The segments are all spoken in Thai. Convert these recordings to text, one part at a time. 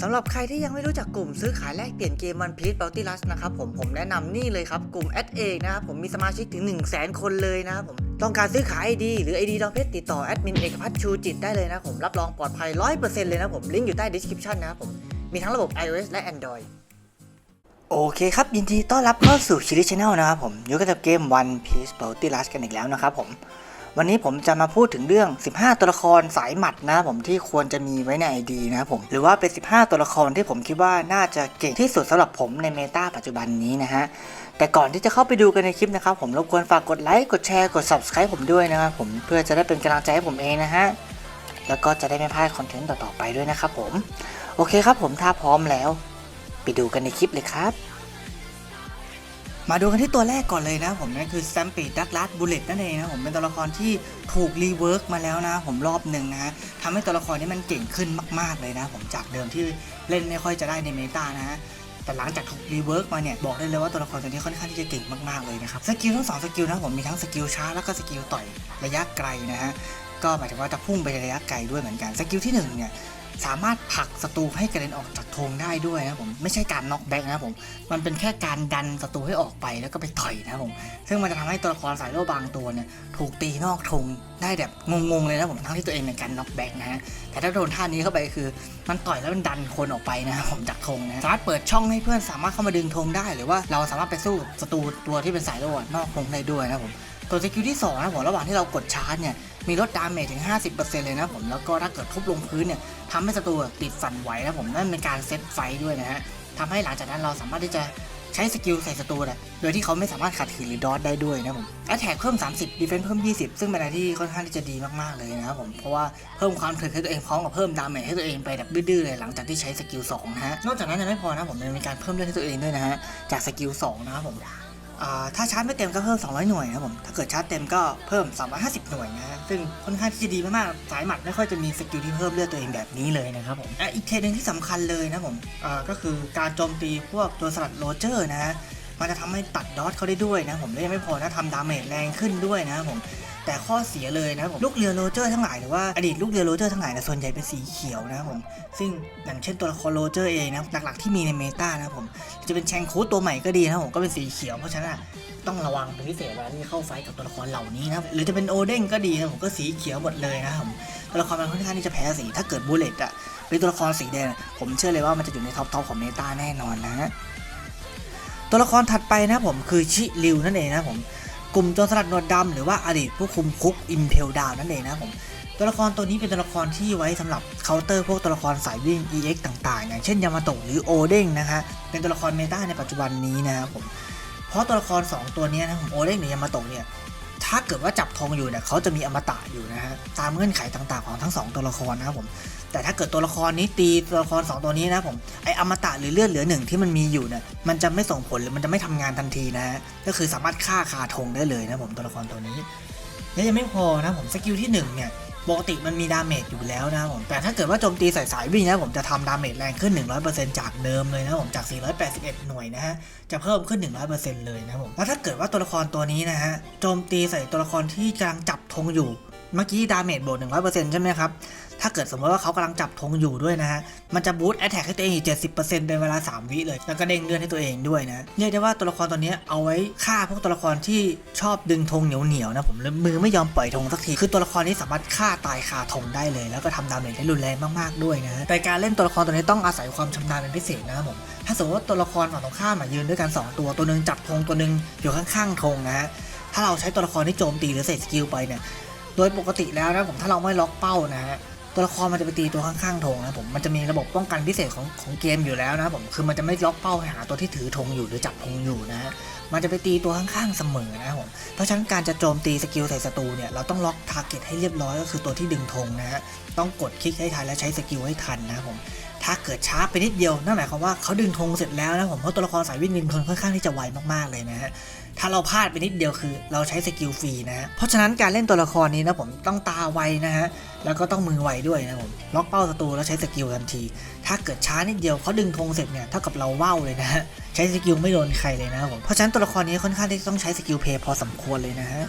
สำหรับใครที่ยังไม่รู้จักกลุ่มซื้อขายแลกเปลี่ยนเกมมันพีช Bounty Rush นะครับผมผมแนะนำนี่เลยครับกลุ่ม a d เอกนะครับผมมีสมาชิกถึง 1 0 0 0 0แคนเลยนะครับผมต้องการซื้อขาย ID หรือ ID ดองเพชรติดต่อแอดมินเอกพัฒน์ชูจิตได้เลยนะผมรับรองปลอดภัย 100%เลยนะผมลิงก์อยู่ใต้ description นะครับผมมีทั้งระบบ iOS และ Android โอเคครับ ยินดีต้อนรับเข้าสู่ชิลิชแนลนะครับผมอยู่กับเกม One Piece Bounty Rush กันอีกแล้วนะครับผม วันนี้ผมจะมาพูดถึงเรื่อง 15 ตัวละครสายหมัดนะผมที่ควรจะมีไว้ใน ID นะผมหรือว่าเป็น 15 ตัวละครที่ผมคิดว่าน่าจะเก่งที่สุดสำหรับผมในเมตาปัจจุบันนี้นะฮะแต่ก่อนที่จะเข้าไปดูกันในคลิปนะครับผมรบกวนฝากกดไลค์กดแชร์กด subscribe ผมด้วยนะครับผมเพื่อจะได้เป็นกำลังใจให้ผมเองนะฮะแล้วก็จะได้ไม่พลาดคอนเทนต์ต่อๆไปด้วยนะครับผม โอเคครับผมถ้าพร้อมแล้ว ไปดูกันในคลิปเลยครับ มาดูกันที่ตัวแรกก่อนเลยนะผมนั่นคือ s ซมปีดักลัสบูเลตนั่นเองนะผมเป็นตัวละครที่ถูกรีเวิร์กมาแล้วนะผมรอบหนึ่งนะฮะทำให้ตัวละครนี้มันเก่งขึ้นมาก ๆเลยนะผมจากเดิมที่เล่นไม่ค่อยจะได้ในเมตานะฮะแต่หลังจากถูกรีเวิร์กมาเนี่ยบอกได้เลยว่าตัวละครตัวนี้ค่อนข้างที่จะเก่งมากๆเลยนะครับสกิลทั้งสองสกิลนะผมมีทั้งสกิลช้าแล้วก็สกิลต่อยระยะไกลนะฮะก็หมายถึงว่าจะพุ่งไประยะไกลด้วยเหมือนกันสกิลที่หนึ่งเนี่ย สามารถผลักศัตรูให้กระเด็นออกจากธงได้ด้วยนะผมไม่ใช่การน็อกแบ็กนะผมมันเป็นแค่การดันศัตรูให้ออกไปแล้วก็ไปต่อยนะผมซึ่งมันจะทำให้ตัวละครสายโลบางตัวเนี่ยถูกตีนอกธงได้แบบงงๆเลยนะผมทั้งที่ตัวเองเป็นการน็อกแบ็กนะฮะแต่ถ้าโดนท่านี้เข้าไปคือ มันต่อยแล้วมันดันคนออกไปนะผมจากธงนะสามารถเปิดช่องให้เพื่อนสามารถเข้ามาดึงธงได้ หรือว่าเราสามารถไปสู้ศัตรูตัวที่เป็นสายโลนอกธงได้ด้วยนะผม ตัวสกิลที่2นะผมระหว่างที่เรากดชาร์จเนี่ยมีลดดาเมจถึง 50%เลยนะผมแล้วก็ถ้าเกิดทุบลงพื้นเนี่ยทำให้ศัตรูติดสั่นไหวนะผมนั่นเป็นการเซตไฟด้วยนะฮะทำให้หลังจากนั้นเราสามารถที่จะใช้สกิลใส่ศัตรูนะโดยที่เขาไม่สามารถขัดขืนหรือดอทได้ด้วยนะผมแอตแทกเพิ่ม 30ดีเฟนส์เพิ่ม 20 ซึ่งเป็นอะไรที่ค่อนข้างที่จะดีมากๆเลยนะครับผมเพราะว่าเพิ่มความถึกให้ตัวเองพร้อมกับเพิ่มดาเมจให้ตัวเองไปแบบดื้อๆเลยหลังจากที่ใช้สกิล2นะฮะนอกจากนั้นยังไม่พอนะผมยังมีการเพิ่มเลือดให้ตัวเองด้วยนะฮะจากสกิล2นะครับผม ถ้าชาร์จไม่เต็มก็เพิ่ม 200 หน่วยนะครับผม ถ้าเกิดชาร์จเต็มก็เพิ่ม 350 หน่วยนะ ซึ่งค่อนข้างที่จะดีมากๆ สายหมัดไม่ค่อยจะมีสกิลที่เพิ่มเลือดตัวเองแบบนี้เลยนะครับผมอ,อีกเทรนหนึ่งที่สำคัญเลยนะผมก็คือการโจมตีพวกตัวสลัดโรเจอร์นะ มันจะทำให้ตัดดอทเขาได้ด้วยนะผมและยังไม่พอนะทำดาเมจแรงขึ้นด้วยนะผม แต่ข้อเสียเลยนะครับผมลูกเรือโรเจอร์ทั้งหลายหรือว่าอดีตลูกเรือโรเจอร์ทั้งหลายนะส่วนใหญ่เป็นสีเขียวนะครับผมซึ่งอย่างเช่นตัวละครโรเจอร์เองนะหลักๆที่มีในเมตานะครับผมจะเป็นแชงคูตัวใหม่ก็ดีนะครับผมก็เป็นสีเขียวเพราะฉะนั้นะต้องระวังเป็นพิเศษเวลาที่เข้าไฟกับตัวละครเหล่านี้นะหรือจะเป็นโอเด้งก็ดีนะผมก็สีเขียวหมดเลยนะครับผมตัวละครมันค่อนข้างที่จะแพ้สีถ้าเกิดบูเลตอะเป็นตัวละครสีแดงผมเชื่อเลยว่ามันจะอยู่ในท็อปทอปของเมตาแน่นอนนะฮะตัวละครถัดไปนะผมคือชิริวนั่นเองนะผม กลุ่มโจรสลัดหนวดดำหรือว่าอดีตผู้คุมคุกอิมเพลดาวนั่นเองนะครับผมตัวละครตัวนี้เป็นตัวละครที่ไว้สำหรับเคาน์เตอร์พวกตัวละครสายวิ่ง EX ต่างๆ อย่างเช่นยามาโตะหรือโอเด้งนะฮะเป็นตัวละครเมตาในปัจจุบันนี้นะครับผมเพราะตัวละคร 2 ตัวนี้นะผมโอเด้งหรือยามาโตะเนี่ยถ้าเกิดว่าจับธงอยู่เนี่ยเขาจะมีอมตะอยู่นะฮะตามเงื่อนไขต่างๆของทั้งสองตัวละครนะครับผม แต่ถ้าเกิดตัวละครนี้ตีตัวละคร 2 ตัวนี้นะผมไออมตะหรือเลือดเหลือหนึ่งที่มันมีอยู่เนี่ยมันจะไม่ส่งผลหรือมันจะไม่ทำงานทันทีนะฮะก็คือสามารถฆ่าคาธงได้เลยนะผมตัวละครตัวนี้และยังไม่พอนะผมสกิลที่1เนี่ยปกติมันมีดาเมจอยู่แล้วนะผมแต่ถ้าเกิดว่าโจมตีใส่สายวิ่งนะผมจะทำดาเมจแรงขึ้น 100%จากเดิมเลยนะผมจาก 481 หน่วยนะฮะจะเพิ่มขึ้น 100%เลยนะผมแล้วถ้าเกิดว่าตัวละครตัวนี้นะฮะโจมตีใส่ตัวละครที่กำลังจับธงอยู่เมื่อกี้ดาเมจบวก100%ใช่ไหมครับ ถ้าเกิดสมมติว่าเขากำลังจับธงอยู่ด้วยนะฮะ มันจะบูตแอตแทกให้ตัวเองอีก 70%เป็นเวลา 3 วิเลย แล้วก็เด้งเลือดให้ตัวเองด้วยนะ เรียกได้ว่าตัวละครตัวนี้เอาไว้ฆ่าพวกตัวละครที่ชอบดึงธงเหนียวๆนะผมแล้วมือไม่ยอมปล่อยธงสักที คือตัวละครนี้สามารถฆ่าตายคาธงได้เลย แล้วก็ทำดาเมจได้รุนแรงมากๆด้วยนะแต่การเล่นตัวละครตัวนี้ต้องอาศัยความชำนาญเป็นพิเศษนะผมถ้าสมมติว่าตัวละครฝั่งตรงข้ามมายืนด้วยกันสองตัวตัวหนึ่งจับธงตัวหนึ่งอยู่ข้างๆธงนะฮะถ้าเราใช้ตัวละครที่โจมตีหรือเสร็จสกิลไปเนี่ยโดยปกติแล้วนะผมถ้าเราไม่ล็อกเป้านะฮะ ตัวละครมันจะไปตีตัวข้างๆธงนะผมมันจะมีระบบป้องกันพิเศษของของเกมอยู่แล้วนะผมคือมันจะไม่ล็อกเป้าให้หาตัวที่ถือธงอยู่หรือจับธงอยู่นะฮะมันจะไปตีตัวข้างๆเสมอนะผมเพราะฉะนั้นการจะโจมตีสกิลใส่ศัตรูเนี่ยเราต้องล็อกทาร์เก็ตให้เรียบร้อยก็คือตัวที่ดึงธงนะฮะต้องกดคลิกให้ทันและใช้สกิลให้ทันนะผมถ้าเกิดช้าไปนิดเดียวนั่นหมายความว่าเขาดึงธงเสร็จแล้วนะผมเพราะตัวละครสายวิ่งดึงธงค่อนข้างที่จะไวมากๆเลยนะฮะ ถ้าเราพลาดไปนิดเดียวคือ เราใช้สกิลฟรีนะฮะเพราะฉะนั้นการเล่นตัวละครนี้นะผมต้องตาไวนะฮะแล้วก็ต้องมือไวด้วยนะผมล็อกเป้าศัตรูแล้วใช้สกิลทันที ถ้าเกิดช้านิดเดียวเขาดึงธงเสร็จเนี่ยเท่ากับเราว่าวเลยนะฮะใช้สกิลไม่โดนใครเลยนะผมเพราะฉะนั้นตัวละครนี้ค่อนข้างที่ต้องใช้สกิลเพย์พอสมควรเลยนะฮะ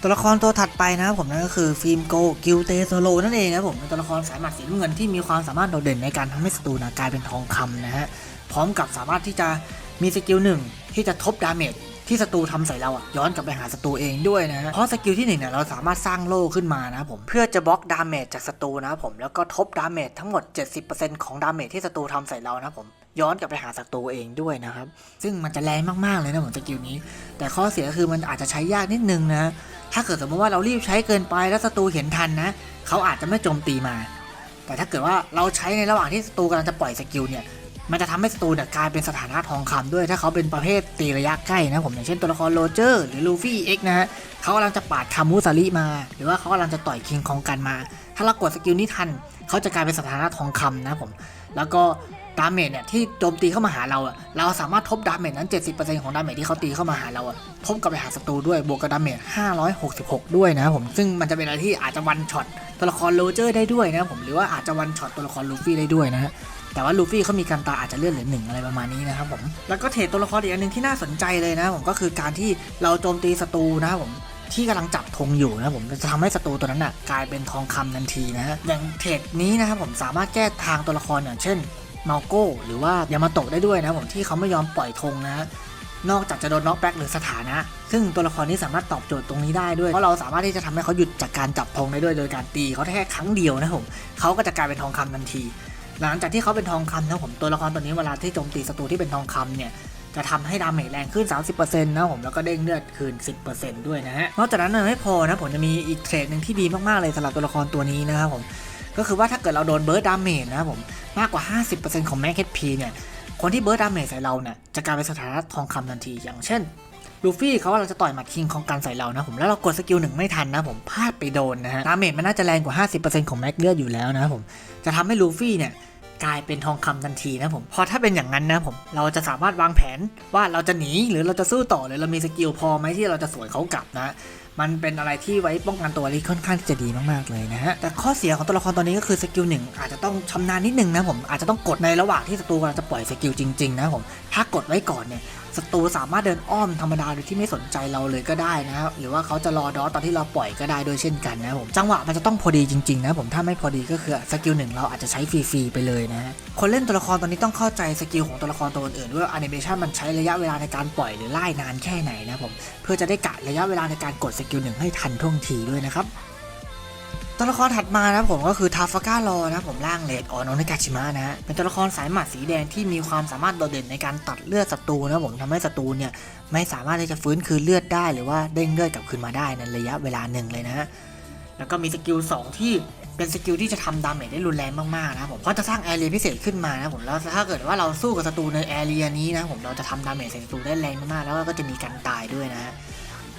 ตัวละครตัวถัดไปนะครับผมนั่นก็คือฟิล์มโกกิลเตโซโลนั่นเองนะครับผมเป็นตัวละครสายหมัดสีน้ำเงินที่มีความสามารถโดดเด่นในการทำให้ศัตรูนะกลายเป็นทองคำนะฮะ ร้อมกับสามารถที่จะมีสกิลหนึ่งที่จะทบดาเมจที่ศัตรูทำใส่เราอะย้อนกลับไปหาศัตรูเองด้วยนะฮะเพราะสกิลที่หนึ่งเนี่ยเราสามารถสร้างโล่ขึ้นมานะผมเพื่อจะบล็อกดาเมจจากศัตรูนะผมแล้วก็ทบดาเมจทั้งหมด 70%ของดาเมจที่ศัตรูทำใส่เรานะผมย้อนกลับไปหาศัตรูเองด้วยนะครับ ซึ่งมันจะแรงมากๆเลยนะผมสกิลนี้ แต่ข้อเสียคือมันอาจจะใช้ยากนิดนึงนะ ถ้าเกิดสมมติว่าเรารีบใช้เกินไปแล้วศัตรูเห็นทันนะเขาอาจจะไม่โจมตีมา แต่ถ้าเกิดว่าเราใช้ในระหว่างที่ศัตรูกำลังจะปล่อยสกิลเนี่ย มันจะทำให้ศัตรูเนี่ยกลายเป็นสถานะทองคำด้วยถ้าเขาเป็นประเภทตีระยะใกล้นะผมอย่างเช่นตัวละครโรเจอร์หรือลูฟี่เอ็กนะฮะเขากำลังจะปาดคามูซาริมา หรือว่าเขากำลังจะต่อยคิงคองกันมา ถ้าเรากดสกิลนี้ทันเขาจะกลายเป็นสถานะทองคำนะผมแล้วก็ดาเมจเนี่ยที่โจมตีเข้ามาหาเราอะเราสามารถทบดาเมจนั้น 70%ของดาเมจที่เขาตีเข้ามาหาเราอะทบกลับไปหาศัตรูด้วยบวกกับดาเมจ566 ด้วยนะผมซึ่งมันจะเป็นอะไรที่อาจจะวันช็อตตัวละครโรเจอร์ได้ด้วยนะผมหรือว่าอาจจะวันช็อตตัวละครลูฟี่ได้ด้วยนะฮะ แต่ว่าลูฟี่เขามีการตาอาจจะเลื่อนเหลือหนึ่งอะไรประมาณนี้นะครับผมแล้วก็เทรดตัวละครอีกอันหนึ่งที่น่าสนใจเลยนะผมก็คือการที่เราโจมตีศัตรูนะครับผมที่กำลังจับธงอยู่นะผมจะทำให้ศัตรูตัวนั้นน่ะกลายเป็นทองคำทันทีนะฮะอย่างเทรดนี้นะครับผมสามารถแก้ทางตัวละครอย่างเช่นมาโก้หรือว่ายามาโตะได้ด้วยนะผมที่เขาไม่ยอมปล่อยธงนะ นอกจากจะโดนน็อกแบ็กหรือสถานะ ซึ่งตัวละครนี้สามารถตอบโจทย์ตรงนี้ได้ด้วย เพราะเราสามารถที่จะทำให้เขาหยุดจากการจับธงได้ด้วยโดยการตีเขาแค่ครั้งเดียวนะผมเขาก็จะกลายเป็นทองคำทันที หลังจากที่เขาเป็นทองคำนะผมตัวละครตัวนี้เวลาที่โจมตีศัตรูที่เป็นทองคำเนี่ยจะทำให้ดาเมจแรงขึ้น 30%นะผมแล้วก็เด้งเลือดคืน 10%ด้วยนะฮะนอกจากนั้นยังไม่พอนะผมจะมีอีกเทรดหนึ่งที่ดีมากๆเลยสำหรับตัวละครตัวนี้นะครับผมก็คือว่าถ้าเกิดเราโดนเบิร์ดดาเมจนะผมมากกว่า 50%ของแม็กเฮดพีเนี่ยคนที่เบิร์ดดาเมจใส่เราเนี่ยจะกลายเป็นสถานะทองคำทันที อย่างเช่น ลูฟี่เขาว่าเราจะต่อยหมัดคิงของกันใส่เรานะผมแล้วเรากดสกิลหนึ่งไม่ทันนะผมพลาดไปโดนนะฮะดาเมจมันน่าจะแรงกว่า 50%ของแม็กเลือดอยู่แล้วนะผมจะทำให้ลูฟี่เนี่ยกลายเป็นทองคำทันทีนะผม พอถ้าเป็นอย่างนั้นนะผม เราจะสามารถวางแผนว่าเราจะหนีหรือเราจะสู้ต่อหรือเรามีสกิลพอไหมที่เราจะสวนเขากลับนะ มันเป็นอะไรที่ไว้ป้องกันตัวที่ค่อนข้างที่จะดีมากๆเลยนะฮะ แต่ข้อเสียของตัวละครตัวนี้ก็คือสกิลหนึ่งอาจจะต้องชำนาญนิดนึงนะผม อาจจะต้องกดในระหว่างที่ศัตรูกำลังจะปล่อยสกิลจริงๆนะผม ถ้ากดไว้ก่อนเนี่ย ศัตรูสามารถเดินอ้อมธรรมดาโดยที่ไม่สนใจเราเลยก็ได้นะครับหรือว่าเขาจะรอดอสตอนที่เราปล่อยก็ได้โดยเช่นกันนะผมจังหวะมันจะต้องพอดีจริงๆนะผมถ้าไม่พอดีก็คือสกิลหนึ่งเราอาจจะใช้ฟรีๆไปเลยนะคนเล่นตัวละครตัวนี้ต้องเข้าใจสกิลของตัวละครตัวอื่นด้วยว่าแอนิเมชันมันใช้ระยะเวลาในการปล่อยหรือไล่นานแค่ไหนนะผมเพื่อจะได้กะระยะเวลาในการกดสกิลหนึ่งให้ทันท่วงทีด้วยนะครับ ตัวละครถัดมานะครับผมก็คือทาฟาก้ารอนะผมร่างเลดออนอนกาชิมะนะเป็นตัวละครสายหมัดสีแดงที่มีความสามารถโดดเด่นในการตัดเลือดศัตรูนะผมทำให้ศัตรูเนี่ยไม่สามารถที่จะฟื้นคืนเลือดได้หรือว่าเด้งเลือดกลับคืนมาได้ในระยะเวลาหนึ่งเลยนะแล้วก็มีสกิล2ที่เป็นสกิลที่จะทำดาเมจได้รุนแรงมากๆนะครับผมเพราะจะสร้างแอเรียพิเศษขึ้นมานะผมแล้วถ้าเกิดว่าเราสู้กับศัตรูในแอเรียนี้นะผมเราจะทำดาเมจใส่ศัตรูได้แรงมากๆแล้วก็จะมีการตายด้วยนะ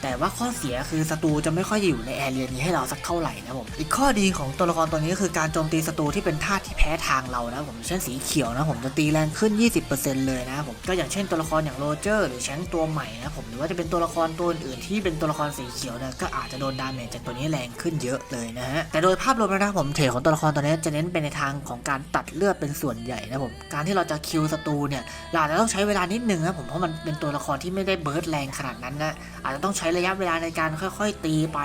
แต่ว่าข้อเสียคือศัตรูจะไม่ค่อยอยู่ในแอเรียนี้ให้เราสักเท่าไหร่นะผมอีกข้อดีของตัวละครตัวนี้ก็คือการโจมตีศัตรูที่เป็นธาตุที่แพ้ทางเรานะผมเช่นสีเขียวนะผมจะตีแรงขึ้น 20%เลยนะผมก็อย่างเช่นตัวละครอย่างโรเจอร์หรือแชงตัวใหม่นะผมหรือว่าจะเป็นตัวละครตัวอื่นที่เป็นตัวละครสีเขียวนี่ยก็อาจจะโดนดาเมจจากตัวนี้แรงขึ้นเยอะเลยนะฮะแต่โดยภาพรวมแล้วนะผมเทรของตัวละครตัวนี้จะเน้นไปในทางของการตัดเลือดเป็นส่วนใหญ่นะผมการที่เราจะคิวศัตรูเนี่ยเราอาจจะต้องใช้เวลานิดนึงนะผมเพราะมันเป็นตัวละครที่ไม่ได้เบิร์ดแรงขนาดนั้นนะอาจจะต้องใช้ระยะเวลาในการค่อยๆ ตีไป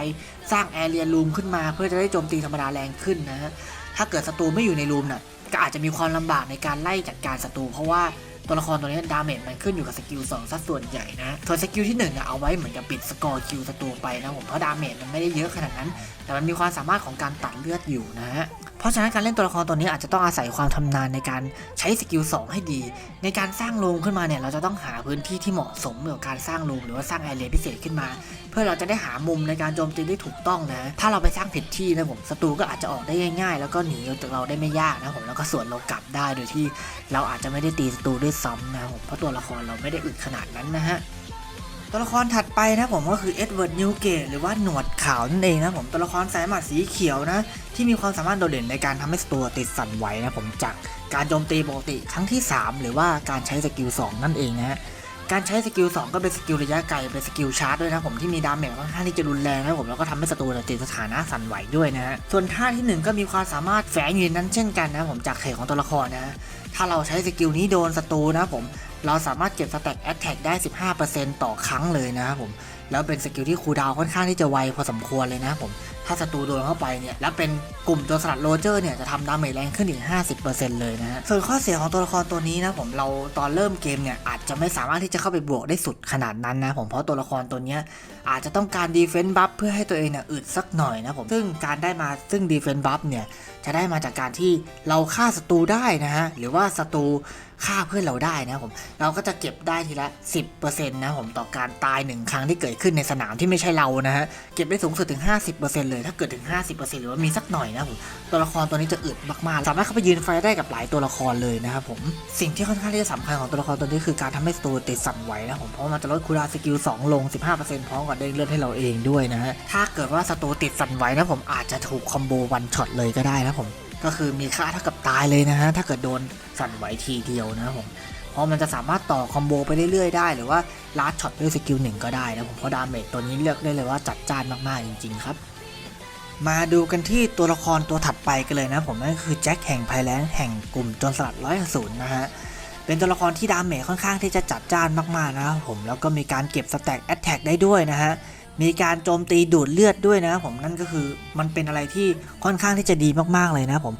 สร้างแอเรียรูมขึ้นมาเพื่อจะได้โจมตีธรรมดาแรงขึ้นนะฮะถ้าเกิดศัตรูไม่อยู่ในรูมน่ะก็อาจจะมีความลำบากในการไล่จัดการศัตรูเพราะว่าตัวละครตัวนี้ดาเมจมันขึ้นอยู่กับสกิล2ซะส่วนใหญ่นะส่วนสกิลที่1นี่ยเอาไว้เหมือนกับปิดสกอร์คิวศัตรูไปนะผมเพราะดาเมจมันไม่ได้เยอะขนาดนั้น แต่มันมีความสามารถของการตัดเลือดอยู่นะฮะ เพราะฉะนั้นการเล่นตัวละครตัวนี้อาจจะต้องอาศัยความทำนานในการใช้สกิล2ให้ดี ในการสร้างโรงขึ้นมาเนี่ยเราจะต้องหาพื้นที่ที่เหมาะสมกับการสร้างโรงหรือว่าสร้างแอเรียพิเศษขึ้นมา เพื่อเราจะได้หามุมในการโจมตีได้ถูกต้องนะ ถ้าเราไปสร้างผิดที่นะผมศัตรูก็อาจจะออกได้ง่าย ๆ แล้วก็หนีจากเราได้ไม่ยากนะผมแล้วก็สวนเรากลับได้โดยที่ เราอาจจะไม่ได้ตีศัตรูด้วยซ้ำนะผมเพราะตัวละครเราไม่ได้อึดขนาดนั้นนะฮะ ตัวละครถัดไปนะผมก็คือเอ็ดเวิร์ดนิวเกตหรือว่าหนวดขาวนั่นเองนะผมตัวละครสายหมัดสีเขียวนะ ที่มีความสามารถโดดเด่นในการทำให้ตัวติดสั่นไหวนะผมจากการโจมตีปกติครั้งที่ 3 หรือว่าการใช้สกิล2นั่นเองนะฮะการใช้สกิล2ก็เป็นสกิลระยะไกลเป็นสกิลชาร์จด้วยนะผมที่มีดาเมจค่อนข้างที่จะรุนแรงนะผมแล้วก็ทำให้ศัตรูติดสถานะสั่นไหวด้วยนะฮะส่วนท่าที่หนึ่งก็มีความสามารถแฝงอยู่ในนั้นเช่นกันนะผมจากเทของตัวละครนะถ้าเราใช้สกิลนี้โดนศัตรูนะผม เราสามารถเก็บสแต็กแอตแทกได้ 15%ต่อครั้งเลยนะครับผม แล้วเป็นสกิลที่คูดาวค่อนข้างที่จะไวพอสมควรเลยนะครับผม ถ้าศัตรูโดนเข้าไปเนี่ย แล้วเป็นกลุ่มโจรสลัดโรเจอร์เนี่ย จะทำดาเมจแรงขึ้นถึง50%เลยนะฮะ ส่วนข้อเสียของตัวละครตัวนี้นะผม เราตอนเริ่มเกมเนี่ยอาจจะไม่สามารถที่จะเข้าไปบวกได้สุดขนาดนั้นนะผม เพราะตัวละครตัวนี้อาจจะต้องการดีเฟนต์บัฟเพื่อให้ตัวเองเนี่ยอึดสักหน่อยนะผม ซึ่งการได้มาซึ่งดีเฟนต์บัฟเนี่ยจะได้มาจากการที่เราฆ่าศัตรูได้นะฮะ หรือว่าศัตรู ฆ่าเพื่อนเราได้นะผม เราก็จะเก็บได้ทีละ 10%นะผมต่อการตายหนึ่งครั้งที่เกิดขึ้นในสนามที่ไม่ใช่เรานะฮะ เก็บได้สูงสุดถึง 50%เลย ถ้าเกิดถึง 50%หรือว่ามีสักหน่อยนะผม ตัวละครตัวนี้จะอึดมากๆ สามารถเข้าไปยืนไฟได้กับหลายตัวละครเลยนะครับผม สิ่งที่ค่อนข้างที่จะสำคัญของตัวละครตัวนี้คือการทำให้สตูติดสั่นไหวนะผม เพราะมันจะลดคูลาสกิล2ลง 15%พร้อมกับเด้งเลือดให้เราเองด้วยนะฮะ ถ้าเกิดว่าสตูติดสั่นไหวนะผมอาจจะถูกคอมโบวันช็อตเลยก็ได้นะผม ก็คือมีค่าเท่ากับตายเลยนะฮะ ถ้าเกิดโดนสั่นไหวทีเดียวนะครับผมเพราะมันจะสามารถต่อคอมโบไปเรื่อยๆได้ หรือว่าลาดช็อตด้วยสกิลหนึ่งก็ได้นะผมเพราะดาเมจตัวนี้เลือกได้เลยว่าจัดจ้านมากๆจริง ๆ ครับ มาดูกันที่ตัวละครตัวถัดไปกันเลยนะผมนั่นคือแจ็คแห่งไพแลนแห่งกลุ่มจรสลัดร้อยศูนย์นะฮะเป็นตัวละครที่ดาเมจค่อนข้างที่จะจัดจ้านมากๆนะครับผมแล้วก็มีการเก็บสแต็กแอตแทกได้ด้วยนะฮะ มีการโจมตีดูดเลือดด้วยนะครับผมนั่นก็คือมันเป็นอะไรที่ค่อนข้างที่จะดีมากๆเลยนะครับผม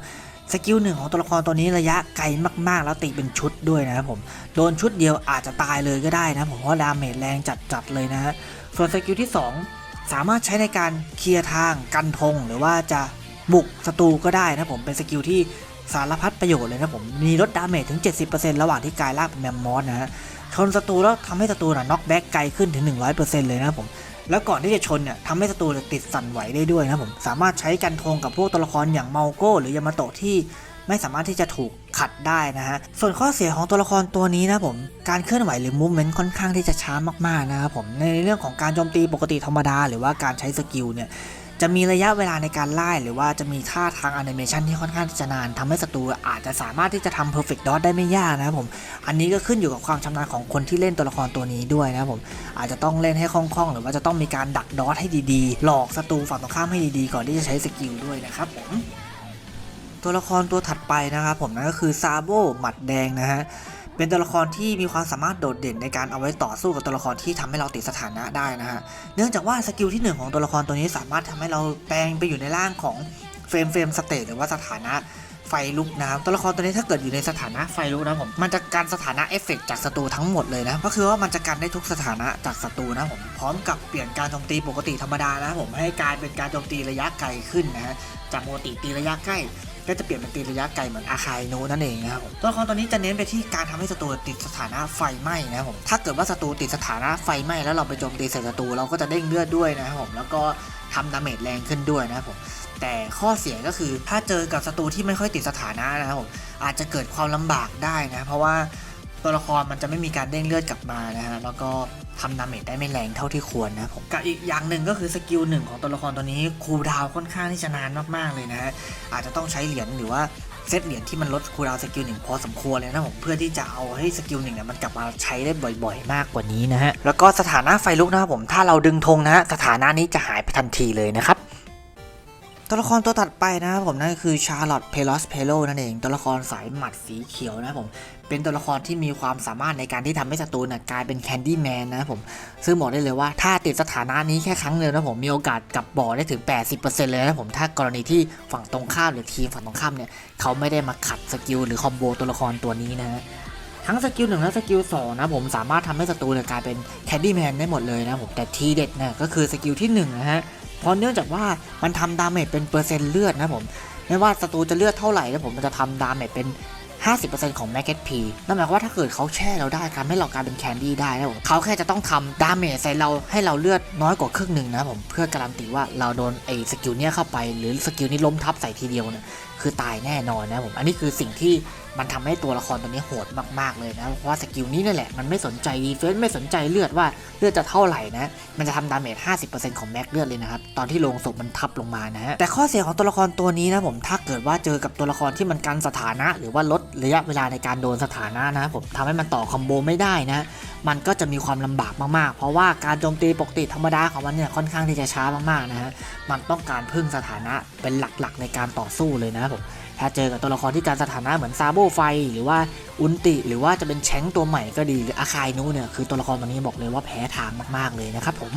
สกิลหนึ่งของตัวละครตัวนี้ระยะไกลมากๆ แล้วตีเป็นชุดด้วยนะครับผมโดนชุดเดียวอาจจะตายเลยก็ได้นะผมเพราะดาเมจแรงจัดๆเลยนะฮะส่วนสกิลที่ 2 สามารถใช้ในการเคลียร์ทางกันธงหรือว่าจะบุกศัตรูก็ได้นะผมเป็นสกิลที่สารพัดประโยชน์เลยนะผมมีลดดาเมจถึง 70%ระหว่างที่กายลางเป็นแมมมอสนะฮะชนศัตรูแล้วทำให้ศัตรูน่ะน็อกแบ็กไกลขึ้นถึง 100%เลยนะผม แล้วก่อนที่จะชนเนี่ยทำให้ศัตรูติดสั่นไหวได้ด้วยนะผมสามารถใช้กันทงกับพวกตัวละครอย่างเมาโก้หรือยามาโตะที่ไม่สามารถที่จะถูกขัดได้นะฮะ ส่วนข้อเสียของตัวละครตัวนี้นะผม การเคลื่อนไหวหรือมูฟเมนต์ค่อนข้างที่จะช้ามากๆนะครับผม ในเรื่องของการโจมตีปกติธรรมดา หรือว่าการใช้สกิลเนี่ย จะมีระยะเวลาในการไล่หรือว่าจะมีท่าทางแอนิเมชันที่ค่อนข้างจะนานทำให้ศัตรูอาจจะสามารถที่จะทำ perfect dodge ได้ไม่ยากนะครับผม อันนี้ก็ขึ้นอยู่กับความชำนาญของคนที่เล่นตัวละครตัวนี้ด้วยนะครับผม อาจจะต้องเล่นให้คล่องๆ หรือว่าจะต้องมีการดักดอทให้ดีๆ หลอกศัตรูฝั่งตรงข้ามให้ดีๆ ก่อนที่จะใช้สกิลด้วยนะครับผม ตัวละครตัวถัดไปนะครับผมนั่นก็คือซาโบหมัดแดงนะฮะ เป็นตัวละครที่มีความสามารถโดดเด่นในการเอาไว้ต่อสู้กับตัวละครที่ทำให้เราติดสถานะได้นะฮะ เนื่องจากว่าสกิลที่หนึ่งของตัวละครตัวนี้สามารถทำให้เราแปลงไปอยู่ในร่างของเฟรมเฟรมสเตตหรือว่าสถานะไฟลุกนะครับตัวละครตัวนี้ถ้าเกิดอยู่ในสถานะไฟลุกนะผมมันจะการสถานะเอฟเฟกต์จากศัตรูทั้งหมดเลยนะก็คือว่ามันจะกันได้ทุกสถานะจากศัตรูนะผมพร้อมกับเปลี่ยนการโจมตีปกติธรรมดานะผมให้กลายเป็นการโจมตีระยะไกลขึ้นนะฮะจากปกติตีระยะใกล้ ก็จะเปลี่ยนเป็นตีระยะไกลเหมือนอาคายโนนั่นเองนะครับผมตัวละครตัวนี้จะเน้นไปที่การทำให้ศัตรูติดสถานะไฟไหม้นะครับผมถ้าเกิดว่าศัตรูติดสถานะไฟไหม้แล้วเราไปโจมตีใส่ศัตรูเราก็จะเด้งเลือดด้วยนะครับผมแล้วก็ทำดาเมจแรงขึ้นด้วยนะครับผมแต่ข้อเสียก็คือถ้าเจอกับศัตรูที่ไม่ค่อยติดสถานะนะครับผมอาจจะเกิดความลำบากได้นะเพราะว่า ตัวละครมันจะไม่มีการเด้งเลือดกลับมานะฮะแล้วก็ทำดาเมจได้ไม่แรงเท่าที่ควรนะผมกับอีกอย่างหนึ่งก็คือสกิลหนึ่งของตัวละครตัวนี้คูลดาวค่อนข้างที่จะนานมากๆเลยนะฮะอาจจะต้องใช้เหรียญหรือว่าเซตเหรียญที่มันลดคูลดาวสกิลหนึ่งพอสมควรเลยนะผมเพื่อที่จะเอาให้สกิลหนึ่งเนี่ยมันกลับมาใช้ได้บ่อยๆ มากกว่านี้นะฮะแล้วก็สถานะไฟลุกนะครับผมถ้าเราดึงธงนะฮะสถานะนี้จะหายไปทันทีเลยนะครับ ตัวละครตัวถัดไปนะครับผมนั่นก็คือชาร์ลอตเพลอสเพโลนั่นเอง ตัวละครสายหมัดสีเขียวนะครับผมเป็นตัวละครที่มีความสามารถในการที่ทำให้ศัตรูเนี่ยกลายเป็นแคนดี้แมนนะครับผมซึ่งบอกได้เลยว่าถ้าติดสถานะนี้แค่ครั้งเดียวนะผมมีโอกาสกลับบ่อได้ถึง 80%เลยนะผมถ้ากรณีที่ฝั่งตรงข้ามหรือทีมฝั่งตรงข้ามเนี่ยเขาไม่ได้มาขัดสกิลหรือคอมโบตัวละครตัวนี้นะฮะทั้งสกิลหนึ่งและสกิลสองนะผมสามารถทำให้ศัตรูเนี่ยกลายเป็นแคนดี้แมนได้หมดเลยนะผมแต่ทีเด็ดนี่ยก็คือสกิลที่หนึ่งนะฮะ เพราะเนื่องจากว่ามันทำดาเมจเป็นเปอร์เซ็นต์เลือดนะผมไม่ว่าศัตรูจะเลือดเท่าไหร่นะผมมันจะทำดาเมจเป็น50%ของ m a g เก็ตพีนั่นหมายความว่าถ้าเกิดเขาแช่เราได้ทำให้เรากลายเป็นแคนดี้ได้นะผมเขาแค่จะต้องทำดาเมจใส่เราให้เราเลือดน้อยกว่าครึ่งหนึ่งนะผมเพื่อการันตีว่าเราโดนไอ้สกิลเนี้ยเข้าไป หรือสกิลนี้ล้มทับใส่ทีเดียวเนี่ยคือตายแน่นอนนะผมอันนี้คือสิ่งที่ มันทำให้ตัวละครตัวนี้โหดมากๆเลยนะเพราะว่าสกิลนี้นั่นแหละมันไม่สนใจดีเฟนส์ไม่สนใจเลือดว่าเลือดจะเท่าไหร่นะมันจะทำดาเมจ 50%ของแม็กเลือดเลยนะครับตอนที่ลงศพมันทับลงมานะฮะแต่ข้อเสียของตัวละครตัวนี้นะผมถ้าเกิดว่าเจอกับตัวละครที่มันกันสถานะ หรือว่าลดระยะเวลาในการโดนสถานะนะผมทำให้มันต่อคอมโบไม่ได้นะมันก็จะมีความลำบากมากๆ เพราะว่าการโจมตีปกติธรรมดาของมันเนี่ยค่อนข้างที่จะช้ามากๆนะฮะมันต้องการพึ่งสถานะเป็นหลักๆในการต่อสู้เลยนะผม ถ้าเจอกับตัวละครที่การสถานะเหมือนซาโบไฟ หรือว่าอุนติ หรือว่าจะเป็นแชงตัวใหม่ก็ดีหรืออาคายนูเนี่ยคือตัวละครตัวนี้บอกเลยว่าแพ้ทางมากๆเลยนะครับผม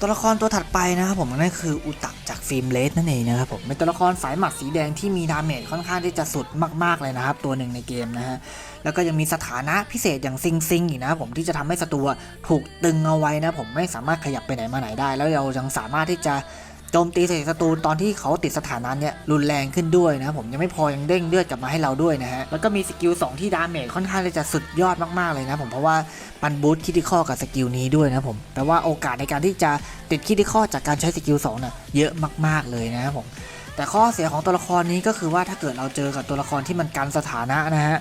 ตัวละครตัวถัดไปนะครับผมนั่นคืออุตะจากฟิล์มเลสนั่นเองนะครับผมเป็นตัวละครสายหมัดสีแดงที่มีดาเมจค่อนข้างที่จะสุดมากๆเลยนะครับ ตัวหนึ่งในเกมนะฮะแล้วก็ยังมีสถานะพิเศษอย่างซิงซิงอีกนะครับผมที่จะทำให้ศัตรูถูกตึงเอาไว้นะผมไม่สามารถขยับไปไหนมาไหนได้ แล้วเรายังสามารถที่จะ โจมตีใส่ศัตรูตอนที่เขาติดสถานะเนี่ยรุนแรงขึ้นด้วยนะผมยังไม่พอยังเด้งเลือดกลับมาให้เราด้วยนะฮะแล้วก็มีสกิล2ที่ดาเมจค่อนข้างที่จะสุดยอดมากๆเลยนะผมเพราะว่ามันบูทคิด i คอกับสกิลนี้ด้วยนะผมแปลว่าโอกาสในการที่จะติดคิด i คอจากการใช้สกิล2น่ะเยอะมากๆเลยนะครับผมแต่ข้อเสียของตัวละครนี้ก็คือว่าถ้าเกิดเราเจอกับตัวละครที่มันกันสถานะนะฮะ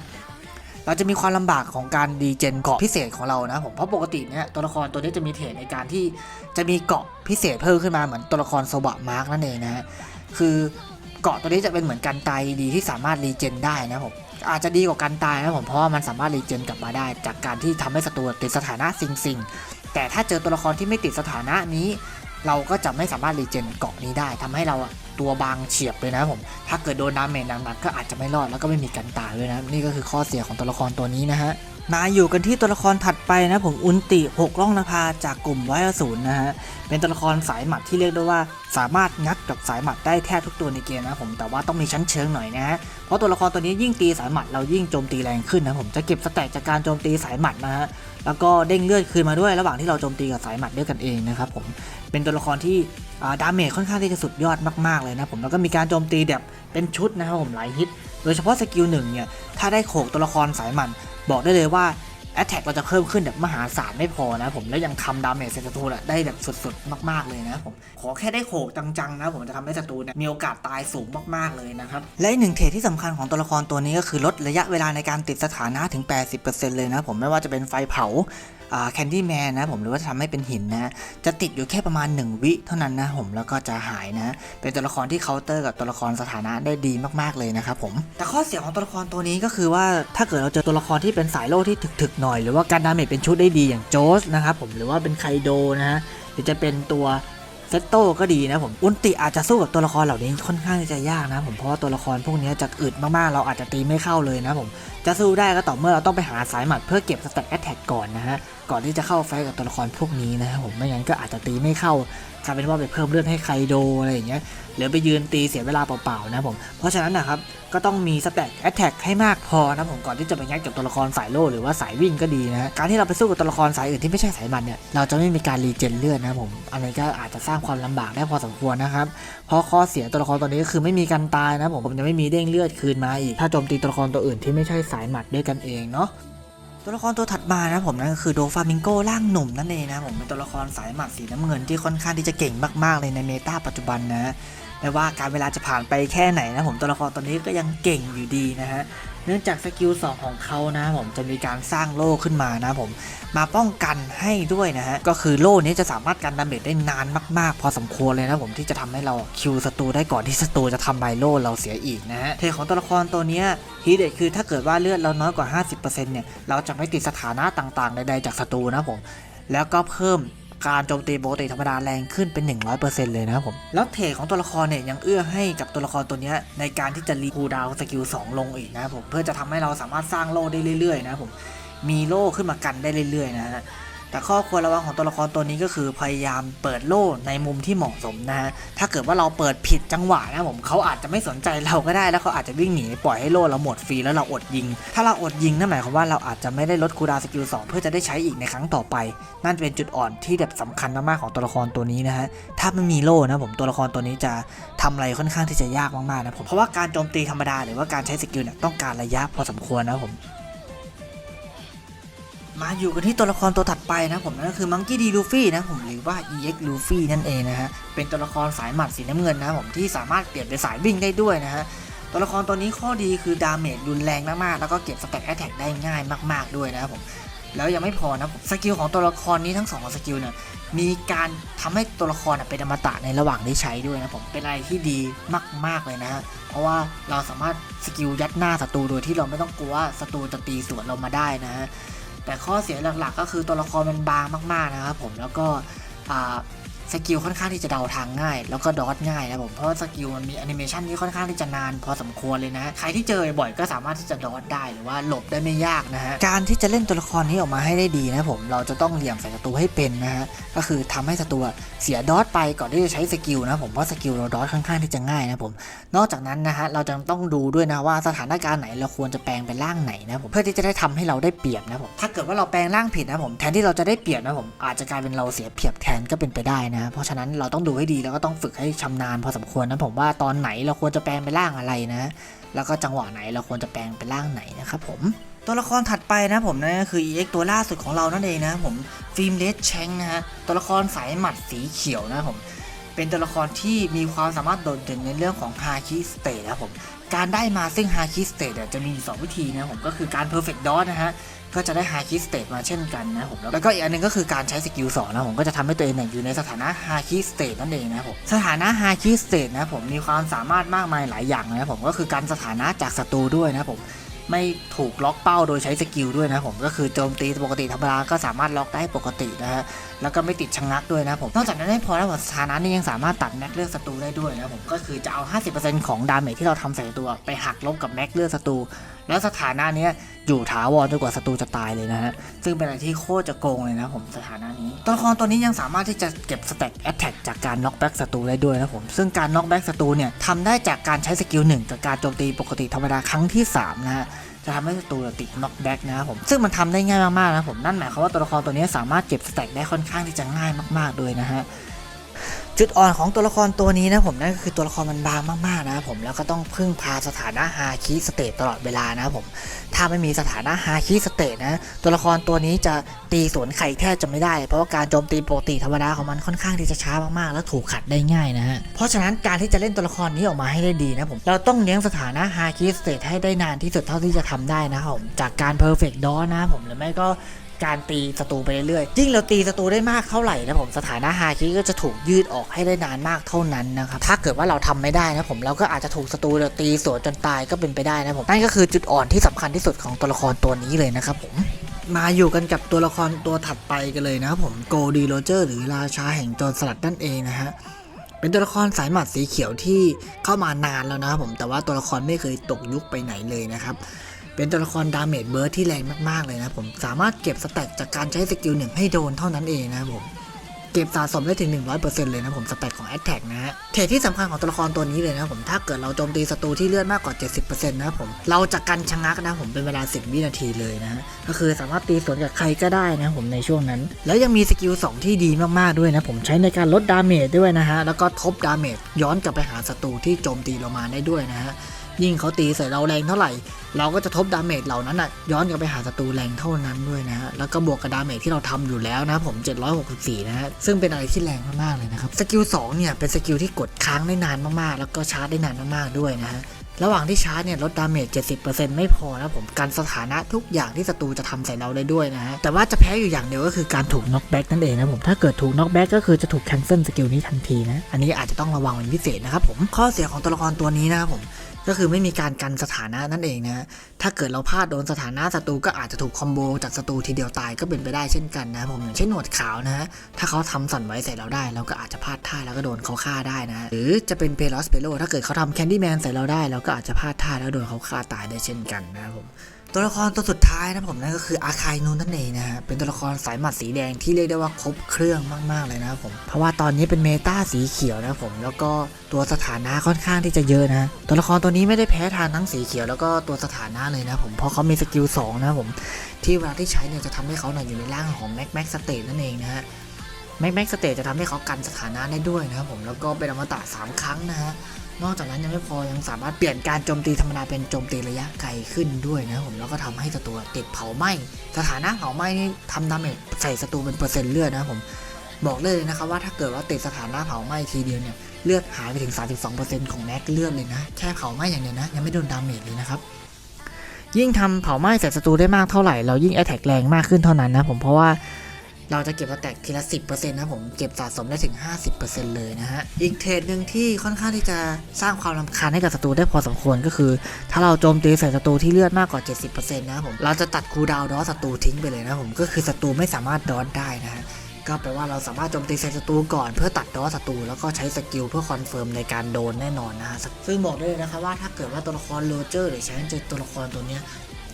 เราจะมีความลำบากของการดีเจนเกาะพิเศษของเรานะผมเพราะปกติเนี่ยตัวละครตัวนี้จะมีเทรดในการที่จะมีเกาะพิเศษเพิ่มขึ้นมาเหมือนตัวละครโซบะมาร์กนั่นเองนะฮะคือเกาะตัวนี้จะเป็นเหมือนกันตายดีที่สามารถรีเจนได้นะผมอาจจะดีกว่ากันตายนะผมเพราะว่ามันสามารถรีเจนกลับมาได้ จากการที่ทำให้ศัตรูติดสถานะซิงซิงแต่ถ้าเจอตัวละครที่ไม่ติดสถานะนี้ เราก็จะไม่สามารถรีเจนเกาะนี้ได้ทำให้เราตัวบางเฉียบเลยนะผม ถ้าเกิดโดนดาเมจหนักๆก็อาจจะไม่รอดแล้วก็ไม่มีกันตายด้วยนะ นี่ก็คือข้อเสียของตัวละครตัวนี้นะฮะมาอยู่กันที่ตัวละครถัดไปนะผมอุนติหกล่องนภาจากกลุ่มไวอสูรนะฮะเป็นตัวละครสายหมัดที่เรียกได้ว่า สามารถงัดกับสายหมัดได้แทบทุกตัวในเกมนะผมแต่ว่าต้องมีชั้นเชิงหน่อยนะฮะเพราะตัวละครตัวนี้ยิ่งตีสายหมัดเรายิ่งโจมตีแรงขึ้นนะผมจะเก็บสแต็กจากการโจมตีสายหมัดนะฮะ แล้วก็เด้งเลือดคืนมาด้วยระหว่างที่เราโจมตีกับสายหมัดด้วยกันเองนะครับผมเป็นตัวละครที่ดาเมจค่อนข้างที่จะสุดยอดมากๆเลยนะผมแล้วก็มีการโจมตีแบบเป็นชุดนะครับผมหลายฮิต โดยเฉพาะสกิลหนึ่งเนี่ยถ้าได้โขกตัวละครสายหมัดบอกได้เลยว่า แอตแทกเราจะเพิ่มขึ้นแบบมหาศาลไม่พอนะผมแล้วยังทำดาเมจใส่ศัตรูอะได้แบบสุดๆ มากๆเลยนะผมขอแค่ได้โขกจังๆนะผมจะทำให้ศัตรูเนี่ยมีโอกาสตายสูงมากๆเลยนะครับและอีกหนึ่งเทรดที่สำคัญของตัวละครตัวนี้ก็คือลดระยะเวลาในการติดสถานะถึง 80%เลยนะผมไม่ว่าจะเป็นไฟเผา แคนดี้แมนนะผมหรือว่าจะทำให้เป็นหินนะจะติดอยู่แค่ประมาณ 1 วิเท่านั้นนะผมแล้วก็จะหายนะ เป็นตัวละครที่เคาน์เตอร์กับตัวละครสถานะได้ดีมากๆเลยนะครับผมแต่ข้อเสียของตัวละครตัวนี้ก็คือว่าถ้าเกิดเราเจอตัวละครที่เป็นสายโลที่ถึกๆหน่อย หรือว่าการดาเมจเป็นชุดได้ดีอย่างโจสนะครับผมหรือว่าเป็นไคโดนะฮะหรือจะเป็นตัวเซตโต้ก็ดีนะผมอุนติอาจจะสู้กับตัวละครเหล่านี้ค่อนข้างจะยากนะผมเพราะว่าตัวละครพวกนี้จะอึดมากๆ เราอาจจะตีไม่เข้าเลยนะผม จะสู้ได้ก็ต่อเมื่อเราต้องไปหาสายหมัดเพื่อเก็บสแต็กแอตแทกก่อนนะฮะ ก่อนที่จะเข้าไฟกับตัวละครพวกนี้นะครับผม ไม่งั้นก็อาจจะตีไม่เข้ากลายเป็นว่าไปเพิ่มเลือดให้ไคโดอะไรอย่างเงี้ย หรือไปยืนตีเสียเวลาเปล่าๆนะผม เพราะฉะนั้นนะครับ ก็ต้องมีสแต็กแอตแทกให้มากพอนะผม ก่อนที่จะไปงัดกับตัวละครสายโล่หรือว่าสายวิ่งก็ดีนะ การที่เราไปสู้กับตัวละครสายอื่นที่ไม่ใช่สายมันเนี่ย เราจะไม่มีการรีเจนเลือดนะผม อันนี้ก็อาจจะสร้างความลำบากได้พอสมควรนะครับ เพราะข้อเสียตัวละครตัวนี้ก็คือไม่มีการตายนะผม ผมจะไม่มีเด้งเลือดคืนมาอีก ถ้าโจมตีตัวละครตัวอื่นที่ไม่ใช่สายหมัดด้วยกันเองเนาะตัวละครตัวถัดมานะผมนั่นก็คือโดฟามิงโกร่างหนุ่มนั่นเองนะผมเป็นตัวละครสายหมัดสีน้ำเงินที่ค่อนข้างที่จะเก่งมากๆเลยในเมตาปัจจุบันนะ ไม่ว่าการเวลาจะผ่านไปแค่ไหนนะผมตัวละครตัวนี้ก็ยังเก่งอยู่ดีนะฮะเนื่องจากสกิล2ของเขานะผมจะมีการสร้างโล่ขึ้นมานะผมมาป้องกันให้ด้วยนะฮะก็คือโล่นี้จะสามารถกันดาเมจได้นานมากๆ พอสมควรเลยนะผมที่จะทำให้เราคิวศัตรูได้ก่อนที่ศัตรูจะทำลายโล่เราเสียอีกนะฮะเทของตัวละครตัวนี้ฮีเด็ดคือถ้าเกิดว่าเลือดเราน้อยกว่า 50%เนี่ยเราจะไม่ติดสถานะต่างๆใดๆจากศัตรูนะผมแล้วก็เพิ่ม การโจมตีปกติธรรมดาแรงขึ้นเป็น 100%เลยนะครับผม แล้วเทรดของตัวละครเนี่ยยังเอื้อให้กับตัวละครตัวนี้ในการที่จะรีคูดาวสกิล2ลงอีกนะครับผมเพื่อจะทำให้เราสามารถสร้างโล่ได้เรื่อยๆนะครับผมมีโล่ขึ้นมากันได้เรื่อยๆนะฮะ แต่ข้อควรระวังของตัวละครตัวนี้ก็คือพยายามเปิดโล่ในมุมที่เหมาะสมนะฮะ ถ้าเกิดว่าเราเปิดผิดจังหวะนะผมเขาอาจจะไม่สนใจเราก็ได้แล้วเขาอาจจะวิ่งหนีปล่อยให้โล่เราหมดฟรีแล้วเราอดยิง ถ้าเราอดยิงนั่นหมายความว่าเราอาจจะไม่ได้ลดคูดาสกิล2เพื่อจะได้ใช้อีกในครั้งต่อไป นั่นเป็นจุดอ่อนที่แบบสำคัญมากๆของตัวละครตัวนี้นะฮะ ถ้าไม่มีโล่นะผมตัวละครตัวนี้จะทำอะไรค่อนข้างที่จะยากมากๆนะผม เพราะว่าการโจมตีธรรมดาหรือว่าการใช้สกิลเนี่ยต้องการระยะพอสมควรนะผม มาอยู่กันที่ตัวละครตัวถัดไปนะผมนั่นก็คือมังกี้ดีลูฟี่นะผมหรือว่า EX ลูฟี่นั่นเองนะฮะเป็นตัวละครสายหมัดสีน้ำเงินนะผมที่สามารถเปลี่ยนเป็นสายวิ่งได้ด้วยนะฮะตัวละครตัวนี้ข้อดีคือดาเมจรุนแรงมากๆแล้วก็เก็บสแต็กแอตแทกได้ง่ายมากๆด้วยนะครับผมแล้วยังไม่พอนะผมสกิลของตัวละครนี้ทั้งสองสกิลเนี่ยมีการทำให้ตัวละครเป็นอมตะในระหว่างที่ใช้ด้วยนะผมเป็นอะไรที่ดีมาก ๆเลยนะฮะเพราะว่าเราสามารถสกิลยัดหน้าศัตรูโดยที่เราไม่ต้องกลัวว่าศัตรูจะตีสวนเรามาได้นะฮะ แต่ข้อเสียหลักๆ ก็คือตัวละครมันบางมาก ๆนะครับ ผมแล้วก็อ่า สกิลค่อนข้างที่จะเดาทางง่าย แล้วก็ดอทง่ายนะผมเพราะสกิลมันมีแอนิเมชันที่ค่อนข้างที่จะนาน พอสมควรเลยนะใครที่เจอบ่อยก็สามารถที่จะดอทได้หรือว่าหลบได้ไม่ยากนะฮะการที่จะเล่นตัวละครนี้ออกมาให้ได้ดีนะผมเราจะต้องเหลี่ยมใส่ศัตรูให้เป็นนะฮะก็คือทำให้ศัตรูเสียดอทไปก่อนที่จะใช้สกิลนะผมเพราะสกิลเราดอทค่อนข้างที่จะง่ายนะผมนอกจากนั้นนะฮะเราจะต้องดูด้วยนะว่าสถานการณ์ไหนเราควรจะแปลงเป็นร่างไหนนะผมเพื่อที่จะได้ทำให้เราได้เปรียบนะผมถ้าเกิดว่าเราแปลงร่างผิดนะผมแทนที่เราจะได้เปรียบนะผมอาจจะกลายเป็นเราเสียเปรียบแทนก็เป็นไปได้นะเพราะฉะนั้นเราต้องดูให้ดีแล้วก็ต้องฝึกให้ชำนาญพอสมควรนะผมว่าตอนไหนเราควรจะแปลงเป็นร่างอะไรนะ แล้วก็จังหวะไหนเราควรจะแปลงเป็นร่างไหนนะครับผมตัวละครถัดไปนะผมนั่นก็คือ EX ตัวล่าสุดของเรานั่นเองนะผมฟิล์มเลดแชงนะฮะตัวละครสายหมัดสีเขียวนะผมเป็นตัวละครที่มีความสามารถโดดเด่นในเรื่องของฮาคิสเตทนะครับผมการได้มาซึ่งฮาคิสเตทจะมีสองวิธีนะผมก็คือการ perfect dot นะฮะ ก็จะได้ฮาคิสเตตมาเช่นกันนะผมแล้วก็อีกอันหนึงก็คือการใช้สกิลสองนะผมก็จะทำให้ตัวเองเนี่ยอยู่ในสถานะฮาคิสเตตนั่นเองนะผมสถานะฮาคิสเตตนะผมมีความสามารถมากมายหลายอย่างนะผมก็คือการสถานะจากศัตรูด้วยนะผมไม่ถูกล็อกเป้าโดยใช้สกิลด้วยนะผมก็คือโจมตีปกติธรรมดาก็สามารถล็อกได้ปกตินะฮะแล้วก็ไม่ติดชะงักด้วยนะผมนอกจากนั้นไม่พอแล้วสถานะนี้ยังสามารถตัดแม็กเลือดศัตรูได้ด้วยนะผมก็คือจะเอา 50%ของดาเมจที่เราทำใส่ตัวไปหักลบกับแม็กเลือดศัตรูแล้วสถานะนี้อยู่ถาวรจนกว่าศัตรูจะตายเลยนะฮะซึ่งเป็นอะไรที่โคตรจะโกงเลยนะผมสถานะนี้ตัวละครตัวนี้ยังสามารถที่จะเก็บสแต็กแอตแทกจากการน็อกแบ็กศัตรูได้ด้วยนะผมซึ่งการน็อกแบ็กศัตรูเนี่ยทำได้จากการใช้สกิลหนึ่งกับการโจมตีปกติธรรมดาครั้งที่สามนะฮะ จะทำให้ศัตรูติดน็อกแบ็กนะครับผมซึ่งมันทำได้ง่ายมากๆนะผมนั่นหมายความว่าตัวละครตัวนี้สามารถเก็บสแต็กได้ค่อนข้างที่จะง่ายมาก ๆ ด้วยนะฮะ จุดอ่อนของตัวละครตัวนี้นะผมนั่นก็คือตัวละครมันบางมากๆนะผมแล้วก็ต้องพึ่งพาสถานะฮาคิสเตตตลอดเวลานะผมถ้าไม่มีสถานะฮาคิสเตตนะ ตัวละครตัวนี้จะตีสวนไข่แทบจะไม่ได้ เพราะว่าการโจมตีปกติธรรมดาของมันค่อนข้างที่จะช้ามากๆ และถูกขัดได้ง่ายนะฮะเพราะฉะนั้นการที่จะเล่นตัวละครนี้ออกมาให้ได้ดีนะผมเราต้องเลี้ยงสถานะฮาคิสเตตให้ได้นานที่สุดเท่าที่จะทำได้นะผมจากการเพอร์เฟกต์ดอนะผมหรือไม่ก็ การตีศัตรูไปเรื่อยๆยิ่งเราตีศัตรูได้มากเท่าไหร่นะผมสถานะฮาคิก็จะถูกยืดออกให้ได้นานมากเท่านั้นนะครับถ้าเกิดว่าเราทำไม่ได้นะผมเราก็อาจจะถูกศัตรูเราตีสวนจนตายก็เป็นไปได้นะผมนั่นก็คือจุดอ่อนที่สำคัญที่สุดของตัวละครตัวนี้เลยนะครับผมมาอยู่กันกับตัวละครตัวถัดไปกันเลยนะครับผมโกดีโรเจอร์หรือราชาแห่งโจรสลัดนั่นเองนะฮะเป็นตัวละครสายหมัดสีเขียวที่เข้ามานานแล้วนะครับผมแต่ว่าตัวละครไม่เคยตกยุคไปไหนเลยนะครับ เป็นตัวละครดาเมจเบิร์ดที่แรงมากๆเลยนะผมสามารถเก็บสแต็กจากการใช้สกิลหนึ่งให้โดนเท่านั้นเองนะครับผมเก็บสะสมได้ถึง 100%เลยนะผมสแต็กของ a t t a c k นะฮะเทรดที่สำคัญของตัวละครตัวนี้เลยนะผมถ้าเกิดเราโจมตีศัตรูที่เลือดมากกว่า 70%นะครับผมเราจะกันชะงักนะผมเป็นเวลา 10 วินาทีเลยนะฮะก็คือสามารถตีสวนกับใครก็ได้นะผมในช่วงนั้น แล้วยังมีสกิล 2 ที่ดีมากๆด้วยนะผมใช้ในการลดดาเมจด้วยนะฮะแล้วก็ทบดาเมจย้อนกลับไปหาศัตรูที่โจมตีเรามาได้ด้วยนะฮะ ยิ่งเขาตีใส่เราแรงเท่าไหร่ เราก็จะทบดาเมจเหล่านั้นอะย้อนกลับไปหาศัตรูแรงเท่านั้นด้วยนะฮะแล้วก็บวกกับดาเมจที่เราทำอยู่แล้วนะผม 764 นะฮะซึ่งเป็นอะไรที่แรงมากๆเลยนะครับสกิล2เนี่ยเป็นสกิลที่กดค้างได้นานมากๆ แล้วก็ชาร์จได้นานมากๆด้วยนะฮะระหว่างที่ชาร์จเนี่ยลดดาเมจ 70%ไม่พอนะผมกันสถานะทุกอย่างที่ศัตรูจะทำใส่เราได้ด้วยนะฮะ แต่ว่าจะแพ้อยู่อย่างเดียวก็คือการถูกน็อกแบ็กนั่นเองนะผม ถ้าเกิดถูกน็อกแบ็กก็คือจะถูกแคนเซิลสกิลนี้ทันทีนะ อันนี้อาจจะต้องระวังเป็นพิเศษนะครับผม ข้อเสียของตัวละครตัวนี้นะครับผม ก็คือไม่มีการกันสถานะนั่นเองนะถ้าเกิดเราพลาดโดนสถานะศัตรูก็อาจจะถูกคอมโบจากศัตรูทีเดียวตายก็เป็นไปได้เช่นกันนะผมอย่างเช่นหนวดขาวนะ ถ้าเขาทำสั่นไว้ใส่เราได้ เราก็อาจจะพลาดท่าแล้วก็โดนเขาฆ่าได้นะ หรือจะเป็นเปโลสเปโลถ้าเกิดเขาทำแคนดี้แมนใส่เราได้เราก็อาจจะพลาดท่าแล้วโดนเขาฆ่าตายได้เช่นกันนะครับผม ตัวละครตัวสุดท้ายนะผมนั่นก็คืออาคายนูนนั่นเองนะฮะเป็นตัวละครสายหมัดสีแดงที่เรียกได้ว่าครบเครื่องมากๆเลยนะครับผมเพราะว่าตอนนี้เป็นเมตาสีเขียวนะครับผมแล้วก็ตัวสถานะค่อนข้างที่จะเยอะนะตัวละครตัวนี้ไม่ได้แพ้ทางทั้งสีเขียวแล้วก็ตัวสถานะเลยนะผมเพราะเขามีสกิล2นะครับผมที่เวลาที่ใช้เนี่ยจะทำให้เขาเนี่ยอยู่ในร่างของแม็กแม็กสเตทนั่นเองนะฮะแม็กแม็กสเตทจะทำให้เขากันสถานะได้ด้วยนะครับผมแล้วก็เป็นอมตะสามครั้งนะฮะ นอกจากนั้นยังไม่พอยังสามารถเปลี่ยนการโจมตีธรรมดาเป็นโจมตีระยะไกลขึ้นด้วยนะผมแล้วก็ทำให้ศัตรูติดเผาไหม้สถานะเผาไหม้นี่ทำดาเมจใส่ศัตรูเป็นเปอร์เซ็นต์เลือดนะผมบอกเลยนะครับว่าถ้าเกิดว่าติดสถานะเผาไหม้ทีเดียวเนี่ยเลือดหายไปถึง 32%ของแม็กเลือดเลยนะแค่เผาไหม้อย่างเดียวนะยังไม่โดนดาเมจเลยนะครับยิ่งทำเผาไหม้ใส่ศัตรูได้มากเท่าไหร่เรายิ่งแอตแทกแรงมากขึ้นเท่านั้นนะผมเพราะว่า เราจะเก็บสแต็กทีละ 10%นะผมเก็บสะสมได้ถึง 50%เลยนะฮะ อีกเทรดหนึ่งที่ค่อนข้างที่จะสร้างความรำคาญให้กับศัตรูได้พอสมควรก็คือ ถ้าเราโจมตีใส่ศัตรูที่เลือดมากกว่า 70%นะผมเราจะตัดคูดาวดอศัตรูทิ้งไปเลยนะผมก็คือศัตรูไม่สามารถดอสได้นะฮะก็แปลว่าเราสามารถโจมตีใส่ศัตรูก่อนเพื่อตัดดอศัตรูแล้วก็ใช้สกิลเพื่อคอนเฟิร์มในการโดนแน่นอนนะฮะซึ่งบอกได้เลยนะคะว่าถ้าเกิดว่าตัวละครโรเจอร์หรือแชงเจอตัวละครตัวเนี้ย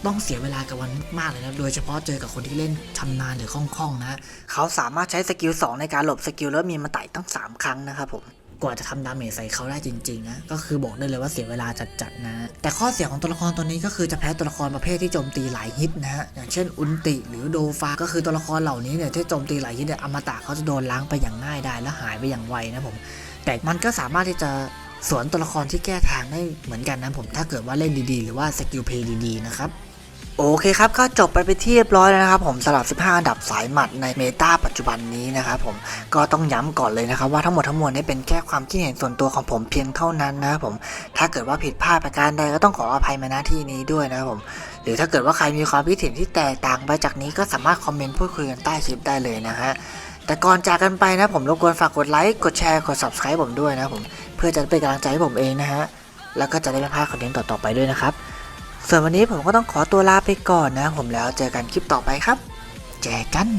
ต้องเสียเวลากับมันมากเลยนะโดยเฉพาะเจอกับคนที่เล่นชำนาญหรือคล่องๆนะเขาสามารถใช้สกิล2ในการหลบสกิลแล้วมีมาไต่ตั้ง 3 ครั้งนะครับผมกว่าจะทำดาเมจใส่เขาได้จริงๆนะก็คือบอกได้เลยว่าเสียเวลาจัดๆนะแต่ข้อเสียของตัวละครตัวนี้ก็คือจะแพ้ตัวละครประเภทที่โจมตีหลายฮิตนะฮะอย่างเช่นอุนติหรือโดฟาก็คือตัวละครเหล่านี้เนี่ยที่โจมตีหลายฮิตเนี่ยอมตะเขาจะโดนล้างไปอย่างง่ายได้และหายไปอย่างไวนะผมแต่มันก็สามารถที่จะสวนตัวละครที่แก้ทางได้เหมือนกันนะผมถ้าเกิดว่าเล่นดีๆ หรือว่าสกิลเพย์ดีๆนะครับ โอเคครับก็จบไปไปนที่เรียบร้อยแล้วนะครับผมสำหรับ 15 อันดับสายหมัดในเมตาปัจจุบันนี้นะครับผมก็ต้องย้ำก่อนเลยนะครับว่าทั้งหมดทั้งมวลนี้เป็นแค่ความคิดเห็นส่วนตัวของผมเพียงเท่านั้นนะครับผมถ้าเกิดว่าผิดพลาดประการใดก็ต้องขออภัยมาณที่นี้ด้วยนะครับผมหรือถ้าเกิดว่าใครมีความคิดเห็นที่แตกต่างไปจากนี้ก็สามารถคอมเมนต์พูดคุยกันใต้คลิปได้เลยนะฮะแต่ก่อนจากกันไปนะผมรบกวนฝากกดไลค์กดแชร์กด subscribe ผมด้วยนะผมเพื่อจะเป็นกำลังใจให้ผมเองนะฮะแล้วก็จะได้ไม่พลาดคอนเทนต์ต่อๆไปด้วยนะครับ ส่วนวันนี้ผมก็ต้องขอตัวลาไปก่อนนะผมแล้วเจอกันคลิปต่อไปครับแจกัน